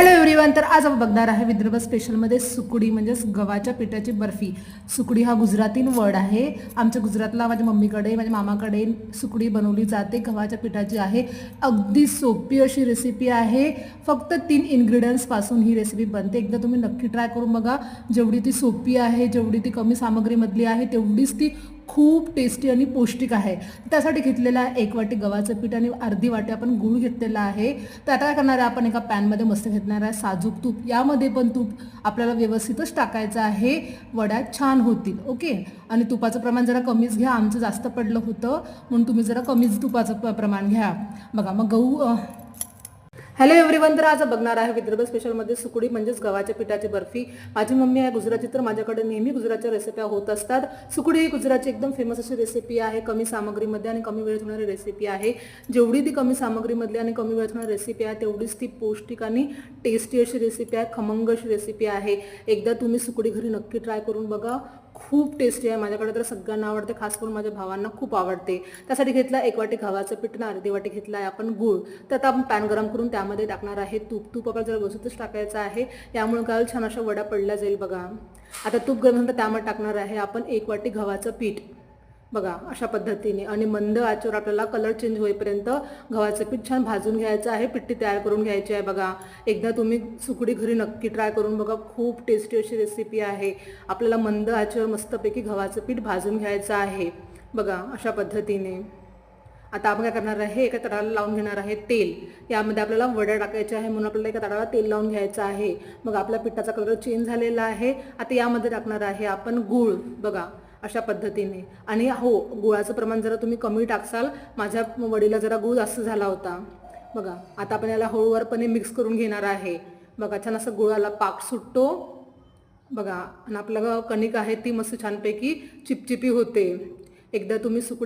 Hello everyone तर आज आपण बघणार आहे विदर्भ स्पेशलमध्ये सुकडी म्हणजेच गव्हाच्या पिठाची बर्फी. सुकडी हा गुजरातीन वर्ड आहे. आमच्या गुजरातला माझ्या मम्मीकडे माझ्या मामाकडे सुकडी बनवली जाते. गव्हाच्या पिठाची आहे. अगदी सोपी अशी रेसिपी आहे. फक्त तीन इन्ग्रेडियंट्सपासून ही रेसिपी बनते. एकदा तुम्ही नक्की ट्राय करून बघा. जेवढी ती सोपी आहे जेवढी ती कमी सामग्रीमधली आहे तेवढीच ती खूप टेस्टी आणि पौष्टिक आहे. त्यासाठी घेतलेला आहे एक वाटी गव्हाचं पीठ आणि अर्धी वाटी आपण गूळ घेतलेला आहे. तर आता काय करणार आहे आपण एका पॅनमध्ये मस्त घेतणार आहे साजूक तूप. यामध्ये पण तूप आपल्याला व्यवस्थितच टाकायचं आहे. वड्या छान होतील ओके आणि तुपाचं प्रमाण जरा कमीच घ्या. आमचं जास्त पडलं होतं म्हणून तुम्ही जरा कमीच तुपाचं प्रमाण घ्या. बघा मग गहू हॅलो एव्हरीवन तर आज बघणार आहे विदर्भ स्पेशलमध्ये सुकडी म्हणजेच गव्हाच्या पिठाची बर्फी. माझी मम्मी आहे गुजराती तर माझ्याकडे नेहमी गुजरातच्या रेसिप्या होत असतात. सुकडी ही गुजरातची एकदम फेमस अशी रेसिपी आहे. कमी सामग्रीमध्ये आणि कमी वेळेत होणारी रेसिपी आहे. जेवढी ती कमी सामग्रीमधली आणि कमी वेळेत होणारी रेसिपी आहे तेवढीच ती पौष्टिक आणि टेस्टी अशी रेसिपी आहे. खमंग अशी रेसिपी आहे. एकदा तुम्ही सुकडी घरी नक्की ट्राय करून बघा. खूप टेस्टी आहे. माझ्याकडे तर सगळ्यांना आवडते खास करून माझ्या भावांना खूप आवडते. त्यासाठी घेतला एक वाटी गव्हाचं पीठ ना अर्धी वाटी घेतला आहे आपण गूळ. तर आता आपण पॅन गरम करून त्यामध्ये टाकणार आहे. तूप. तूप आपल्याला जरा व्यवस्थितच टाकायचं आहे. यामुळे काय छान अशा वडा पडल्या जाईल बघा. आता तूप गरम झालं त्यामध्ये टाकणार आहे आपण एक वाटी गव्हाचं पीठ. बघा अशा पद्धतीने. आणि मंद आचेवर आपल्याला कलर चेंज होईपर्यंत गव्हाचं पीठ छान भाजून घ्यायचं आहे. पिट्टी तयार करून घ्यायची आहे बघा. एकदा तुम्ही सुकडी घरी नक्की ट्राय करून बघा. खूप टेस्टी अशी रेसिपी आहे. आपल्याला मंद आचेवर मस्तपैकी गव्हाचं पीठ भाजून घ्यायचं आहे. बघा अशा पद्धतीने. आता आपण काय करणार आहे एका तडाला लावून घेणार आहे तेल. यामध्ये आपल्याला वड्या टाकायचे आहे म्हणून आपल्याला एका तडाला तेल लावून घ्यायचं आहे. मग आपल्या पिठाचा कलर चेंज झालेला आहे. आता यामध्ये टाकणार आहे आपण गूळ. बघा अशा पद्धतीने. आणि हो गुळाचं प्रमाण जरा तुम्ही कमी टाकसाल. माझ्या वडीला जरा गुळ जास्त झाला होता. बघा आता आपण याला हळूवारपणे मिक्स करून घेणार आहे. बघा छान असं गुळाला पाक सुटतो. बघा आणि आपलं कणिक आहे ती मस्त छानपैकी चिपचिपी होते. एकदा तुम्ही सुकडी